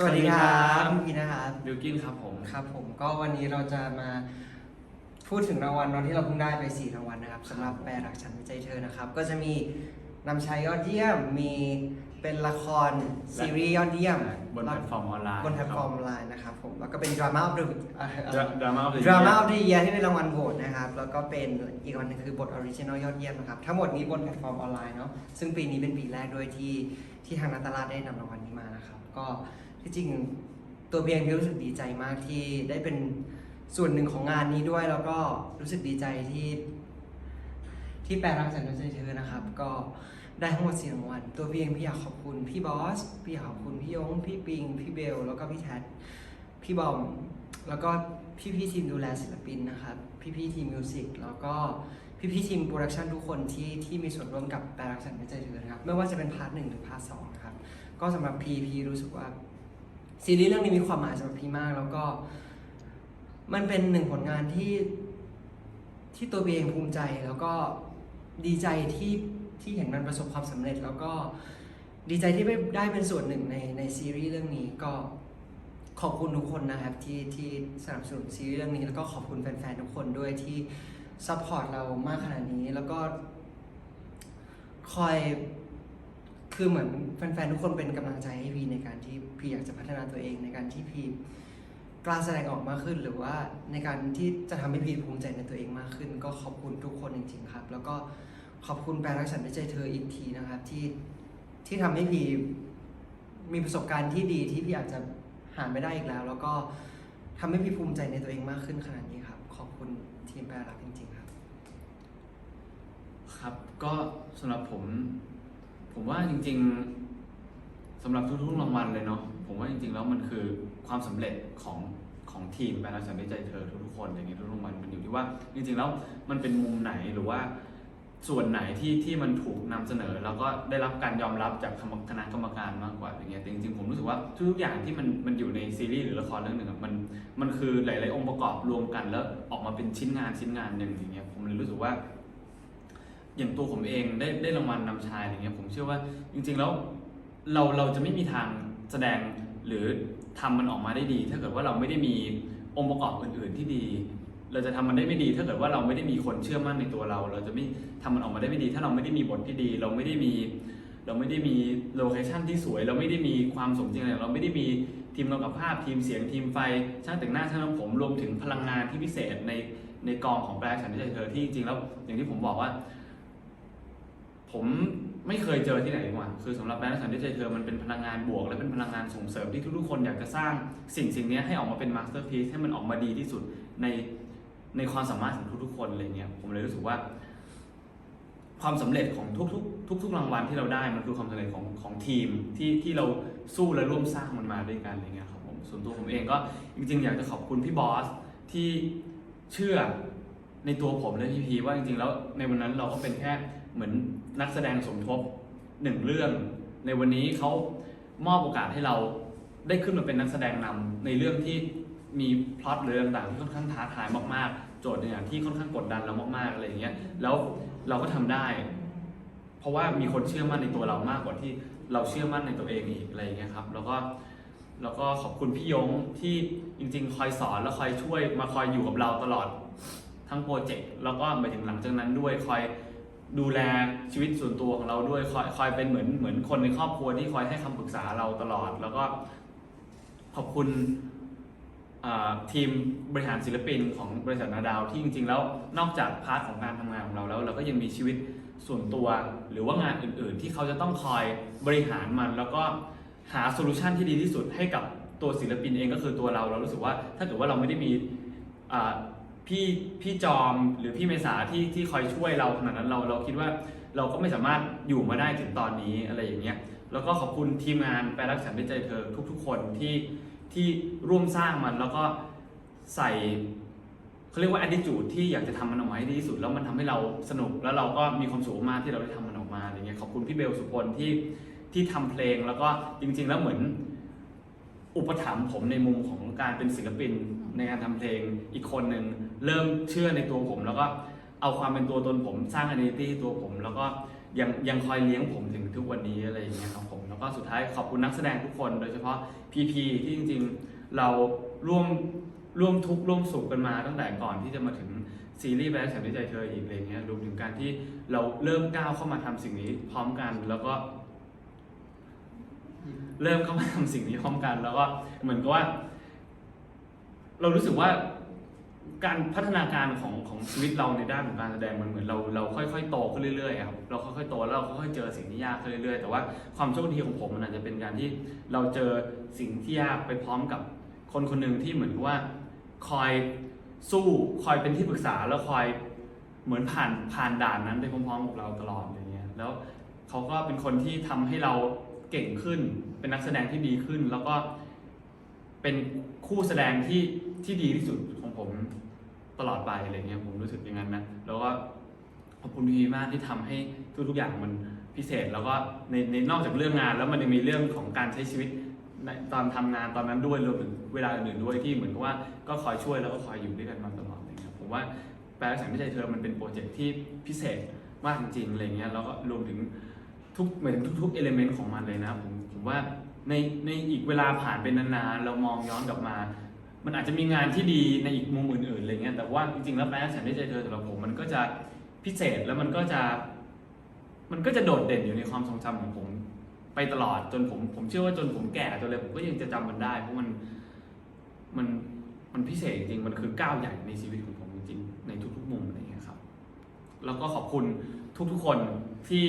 สวัสดีครับสวัสดีครับพี่พีนะครับบิวกินครับผม ครับ ผมก็วันนี้เราจะมาพูดถึงรางวัลตอนที่เราเพิ่งได้ไป 4 รางวัลนะครับสำหรับแปลรักฉันไม่ใจเธอนะครับ ก็จะมีนำชายยอดเยี่ยมมีเป็นละครซีรีส์ยอดเยี่ยมบนแพลตฟอร์มออนไลน์บนแพลตฟอร์มออนไลน์นะครับผมแล้วก็เป็นดราม่าออฟเดอะดราม่าดราม่าออฟเดอะเยียที่เป็นรางวัลโหวตนะครับแล้วก็เป็นอีกวันหนึงคือบทออริจินอลยอดเยี่ยมนะครับทั้งหมดนี้บนแพลตฟอร์มออนไลน์เนาะซึ่งปีนี้เป็นปีแรกด้วยที่ที่ทางนัตตาลาดได้นำรางวัลนี้มานะครับก็ ที่จริงตัวเพียงพี่รู้สึกดีใจมากที่ได้เป็นส่วนหนึ่งของงานนี้ด้วย แล้วก็รู้สึกดีใจที่ ที่แปลรักฉันด้วยใจเธอนะครับ ก็ได้ทั้งหมดสี่รางวัลตัวเพี่เองพี่อยากขอบคุณพี่บอสพี่อยากขอบคุณพี่ยงพี่ปิง พี่เบล แล้วก็พี่แท็พี่บอม แล้วก็พี่พี่ทีมดูแลศิลปินนะครับ พี่พี่ทีมมิวสิกแล้วก็พี่พี่ทีมโปรดักชันทุกคนที่ที่มีส่วนร่วมกับแปลรักฉันด้วยใจเธอนะครับ ไม่ว่าจะเป็นพาร์ทหนึ่งหรือพาร์ทสองครับ ก็สำหรับพีพีรู้สึกว่า ซีรีส์เรื่องนี้มีความหมายสำหรับพี่มาก แล้วก็มันเป็นหนึ่งผลงานที่ที่ตัวพีเองภูมิใจแล้วก็ดีใจที่ที่เห็นมันประสบความสำเร็จ แล้วก็ดีใจที่ได้ได้เป็นส่วนหนึ่งในในซีรีส์เรื่องนี้ก็ขอบคุณทุกคนนะครับที่ที่สนับสนุนซีรีส์เรื่องนี้ แล้วก็ขอบคุณแฟนๆทุกคนด้วยที่ซัพพอร์ตเรามากขนาดนี้แล้วก็คอย คือเหมือนแฟนๆทุกคนเป็นกำลังใจให้พีในการที่พีอยากจะพัฒนาตัวเองในการที่พีกล้าแสดงออกมากขึ้น หรือว่าในการที่จะทำให้พีภูมิใจในตัวเองมากขึ้น ก็ขอบคุณทุกคนจริงๆครับ แล้วก็ขอบคุณแปลรักฉันด้วยใจเธออีกทีนะครับที่ที่ทำให้พีมีประสบการณ์ที่ดีที่พี่อาจจะหาไม่ได้อีกแล้ว แล้วก็ทำให้พี่ภูมิใจในตัวเองมากขึ้นขนาดนี้ครับ ขอบคุณทีมแปลรักจริง ๆ ครับ ครับก็สำหรับผม ผมว่าจริง ๆสำหรับทุกๆรางวัลเลยเนาะผมว่าจริงๆแล้วมันคือความสำเร็จของของทีมแปลรักฉันด้วยใจเธอทุกๆคนอย่างเงี้ยทุกๆรางวัลมันอยู่ที่ว่า จริงๆแล้วมันเป็นมุมไหนหรือว่าส่วนไหนที่ที่มันถูกนำเสนอ แล้วก็ได้รับการยอมรับจากคณะกรรมการมากกว่าอย่างเงี้ยแต่จริงๆผมรู้สึกว่าทุกๆอย่างที่มันมันอยู่ในซีรีส์หรือละครเรื่องหนึ่งมันมันคือหลาย ๆ องค์ประกอบรวมกันแล้วออกมาเป็นชิ้นงานชิ้นงานหนึ่งอย่างเงี้ยผมเลยรู้สึกว่า อย่างตัวผมเองได้ได้รางวัลนำชายอย่างเงี้ยผมเชื่อว่าจริงๆแล้วเราเราจะไม่มีทางแสดงหรือทำมันออกมาได้ดี ถ้าเกิดว่าเราไม่ได้มีองค์ประกอบอื่น ๆที่ดี เราจะทำมันได้ไม่ดี ถ้าเกิดว่าเราไม่ได้มีคนเชื่อมั่นในตัวเรา เราจะไม่ทำมันออกมาได้ไม่ดี ถ้าเราไม่ได้มีบทที่ดี เราไม่ได้มี เราไม่ได้มีโลเคชั่นที่สวย เราไม่ได้มีความสมจริงอะไรเราไม่ได้มีทีมกำกับภาพทีมเสียงทีมไฟช่างแต่งหน้าช่างทำผมรวมถึงพลังงานที่พิเศษในในกองของแบรนด์ฉันที่ใจเธอที่จริงแล้วอย่างที่ผมบอกว่า ผมไม่เคยเจอที่ไหนดีกว่าคือสำหรับแบรนด์สันติใจเธอมันเป็นพลังงานบวก และเป็นพลังงานส่งเสริมที่ทุกๆคนอยากจะสร้างสิ่งสิ่งนี้ให้ออกมาเป็นมาสเตอร์พีซให้มันออกมาดีที่สุดในในความสามารถของทุกๆคนอะไรเงี้ยผมเลยรู้สึกว่า ความสำเร็จของทุกๆ ทุก ๆ รางวัลที่เราได้มันคือความสำเร็จของของทีมที่ที่เราสู้และร่วมสร้างมันมาด้วยกันอะไรเงี้ยครับผมส่วนตัวผมเองก็จริง ๆ อยากจะขอบคุณพี่บอสที่เชื่อในตัวผมและพี่พีว่าจริงๆแล้วในวันนั้นเราก็เป็นแค่ เหมือนนักแสดงสมทบหนึ่งเรื่อง ในวันนี้เขามอบโอกาสให้เราได้ขึ้นมาเป็นนักแสดงนำในเรื่องที่มีพล็อตหรือต่างที่ค่อนข้างท้าทายมากๆ โจทย์เนี่ยที่ค่อนข้างกดดันเรามากๆอะไรอย่างเงี้ยแล้วเราก็ทำได้ เพราะว่ามีคนเชื่อมั่นในตัวเรามากกว่าที่เราเชื่อมั่นในตัวเองอีกอะไรอย่างเงี้ยครับแล้วก็แล้วก็ขอบคุณพี่ยงที่จริง ๆ คอยสอนและคอยช่วยมาคอยอยู่กับเราตลอดทั้งโปรเจกต์แล้วก็ไปถึงหลังจากนั้นด้วยคอย ดูแลชีวิตส่วนตัวของเราด้วยคอยคอยเป็นเหมือนเหมือนคนในครอบครัวที่คอยให้คำปรึกษาเราตลอด แล้วก็ขอบคุณอ่าทีมบริหารศิลปินของบริษัทนาดาวที่จริง ๆ แล้วนอกจากพาร์ทของการทำงานของเราแล้ว เราก็ยังมีชีวิตส่วนตัว หรือว่างานอื่น ๆ ที่เขาจะต้องคอยบริหารมัน แล้วก็หาโซลูชันที่ดีที่สุดให้กับตัวศิลปินเองก็คือตัวเราเรารู้สึกว่าถ้าเกิดว่าเราไม่ได้มีอ่า พี่พี่จอมหรือพี่เมษาที่ที่คอยช่วยเราขนาดนั้นเราเราคิดว่าเราก็ไม่สามารถอยู่มาได้ถึงตอนนี้อะไรอย่างเงี้ยแล้วก็ขอบคุณทีมงานแปลรักฉันด้วยใจเธอทุก ๆ คนที่ที่ร่วมสร้างมันแล้วก็ใส่เขาเรียกว่า attitude ที่อยากจะทำมันออกมาให้ดีที่สุด แล้วมันทำให้เราสนุกแล้วเราก็มีความสุขมากที่เราได้ทำมันออกมาอะไรเงี้ยขอบคุณพี่เบลสุพลที่ที่ทำเพลงแล้วก็จริง ๆ แล้วเหมือน อุปถัมภ์ผมในมุมของการเป็นศิลปินในการทำเพลงอีกคนหนึ่ง เริ่มเชื่อในตัวผม แล้วก็เอาความเป็นตัวตนผมสร้าง identity ตัวผม แล้วก็ยังยังคอยเลี้ยงผมถึงทุกวันนี้อะไรอย่างเงี้ยครับผมแล้วก็สุดท้ายขอบคุณนักแสดงทุกคน โดยเฉพาะพีพีที่จริง ๆ เราร่วมร่วมทุกข์ร่วมสุขกันมาตั้งแต่ก่อนที่จะมาถึงซีรีส์แบล็คฉันด้วยใจเธออีกอะไรเงี้ยรวมถึงการที่เราเริ่มก้าวเข้ามาทำสิ่งนี้พร้อมกันแล้วก็ เริ่มเข้ามาทำสิ่งนี้พร้อมกัน แล้วก็เหมือนกับว่า เรารู้สึกว่า การพัฒนาการของของชีวิตเราในด้านของการแสดงมันเหมือนเราเราค่อยๆโตขึ้นเรื่อยๆครับเราค่อยๆโตแล้วเราค่อยๆเจอสิ่งที่ยากขึ้นเรื่อยๆ แต่ว่าความโชคดีของผมมันอาจจะเป็นการที่เราเจอสิ่งที่ยากไปพร้อมกับคนคนหนึ่งที่เหมือนกับว่าคอยสู้คอยเป็นที่ปรึกษาแล้วคอยเหมือนผ่านผ่านด่านนั้นไปพร้อมๆกับเราตลอดอย่างเงี้ยแล้วเขาก็เป็นคนที่ทำให้เราเก่งขึ้น เป็นนักแสดงที่ดีขึ้น แล้วก็เป็นคู่แสดงที่ที่ดีที่สุด ผมตลอดไปอะไรเงี้ยผมรู้สึกอย่างนั้นนะแล้วก็ขอบคุณพี่มากที่ทำให้ทุกๆอย่างมันพิเศษ แล้วก็ในในนอกจากเรื่องงาน แล้วมันยังมีเรื่องของการใช้ชีวิตในตอนทำงานตอนนั้นด้วยรวมถึงเวลาอื่นๆด้วยที่เหมือนกับว่าก็คอยช่วยแล้วก็คอยอยู่ด้วยกันมาตลอดอะไรเงี้ยผมว่าแปลสังไม่ใจเธอมันเป็นโปรเจกต์ที่พิเศษมากจริงๆอะไรเงี้ยแล้วก็รวมถึงทุกเหมือนทุกๆเอลิเมนต์ของมันเลยนะผมผมว่าในในอีกเวลาผ่านไปนานๆเรามองย้อนกลับมา มันอาจจะมีงานที่ดีในอีกมุมอื่นๆอะไรเงี้ยแต่ว่าจริงๆแล้วแปลสังไม่ใจเธอสำหรับผมมันก็จะพิเศษแล้วมันก็จะ มันก็จะโดดเด่นอยู่ในความทรงจำของผม ไปตลอดจนผม ผมเชื่อว่าจนผมแก่จนเลยผมก็ยังจะจำมันได้ เพราะมันมันมันพิเศษจริงๆมันคือก้าวใหญ่ในชีวิตของผมจริงๆในทุกๆมุมอะไรอย่างเงี้ยครับ แล้วก็ขอบคุณทุกๆคนที่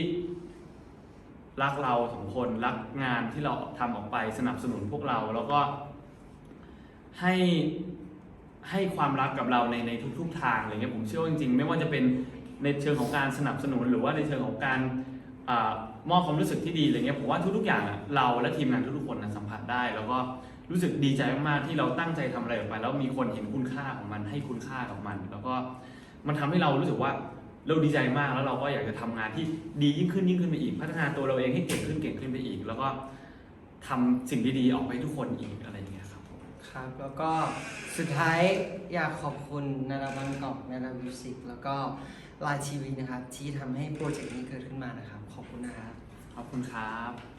รักเราสองคนรักงานที่เราทำออกไปสนับสนุนพวกเราแล้วก็ ให้ให้ความรักกับเราในในทุก ๆ ทางอะไรเงี้ยผมเชื่อว่าจริงๆ ไม่ว่าจะเป็นในเชิงของการสนับสนุน หรือว่าในเชิงของการอมอบความรู้สึกที่ดีอะไรเงี้ยผมว่าทุกๆอย่างอะเราและทีมงานทุกๆคนนะสัมผัสได้ แล้วก็รู้สึกดีใจมากๆที่เราตั้งใจทำอะไรออกไป แล้วมีคนเห็นคุณค่าของมันให้คุณค่ากับมัน แล้วก็มันทำให้เรารู้สึกว่าเราดีใจมากแล้วเราก็อยากจะทำงานที่ดียิ่งขึ้นยิ่งขึ้นไปอีก พัฒนาตัวเราเองให้เก่งขึ้นเก่งขึ้นไปอีก แล้วก็ทำสิ่งดีๆออกไปให้ทุกคนอีกอะไร ครับ แล้วก็สุดท้ายอยากขอบคุณนาราบังกอกนารามิวสิกแล้วก็ลายชีวีนะครับ ที่ทำให้โปรเจกต์นี้เกิดขึ้นมานะครับ ขอบคุณนะครับ ขอบคุณครับ